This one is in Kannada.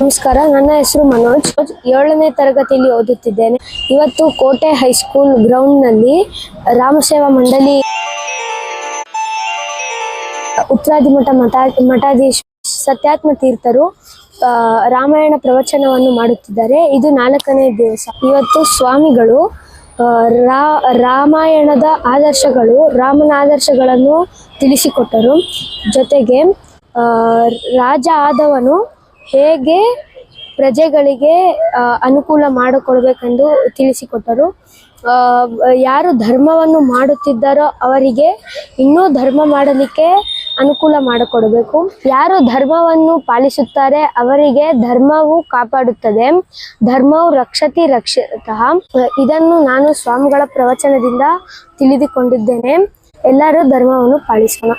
ನಮಸ್ಕಾರ, ನನ್ನ ಹೆಸರು ಮನೋಜ್. ಏಳನೇ ತರಗತಿಯಲ್ಲಿ ಓದುತ್ತಿದ್ದೇನೆ. ಇವತ್ತು ಕೋಟೆ ಹೈಸ್ಕೂಲ್ ಗ್ರೌಂಡ್ ಗ್ರೌಂಡ್ನಲ್ಲಿ ರಾಮಸೇವಾ ಮಂಡಳಿ ಉತ್ತರಾದಿ ಮಠ ಮಠಾಧೀಶ ಸತ್ಯಾತ್ಮ ತೀರ್ಥರು ರಾಮಾಯಣ ಪ್ರವಚನವನ್ನು ಮಾಡುತ್ತಿದ್ದಾರೆ. ಇದು ನಾಲ್ಕನೇ ದಿವಸ. ಇವತ್ತು ಸ್ವಾಮಿಗಳು ರಾ, ರಾಮಾಯಣದ ಆದರ್ಶಗಳು, ರಾಮನ ಆದರ್ಶಗಳನ್ನು ತಿಳಿಸಿಕೊಟ್ಟರು. ಜೊತೆಗೆ ರಾಜ ಆದವನು ಹೇಗೆ ಪ್ರಜೆಗಳಿಗೆ ಅನುಕೂಲ ಮಾಡಿಕೊಡ್ಬೇಕೆಂದು ತಿಳಿಸಿಕೊಟ್ಟರು. ಯಾರು ಧರ್ಮವನ್ನು ಮಾಡುತ್ತಿದ್ದಾರೋ ಅವರಿಗೆ ಇನ್ನೂ ಧರ್ಮ ಮಾಡಲಿಕ್ಕೆ ಅನುಕೂಲ ಮಾಡಿಕೊಡಬೇಕು. ಯಾರು ಧರ್ಮವನ್ನು ಪಾಲಿಸುತ್ತಾರೆ ಅವರಿಗೆ ಧರ್ಮವು ಕಾಪಾಡುತ್ತದೆ. ಧರ್ಮವು ರಕ್ಷತಿ ರಕ್ಷತಃ. ಇದನ್ನು ನಾನು ಸ್ವಾಮಿಗಳ ಪ್ರವಚನದಿಂದ ತಿಳಿದುಕೊಂಡಿದ್ದೇನೆ. ಎಲ್ಲರೂ ಧರ್ಮವನ್ನು ಪಾಲಿಸೋಣ.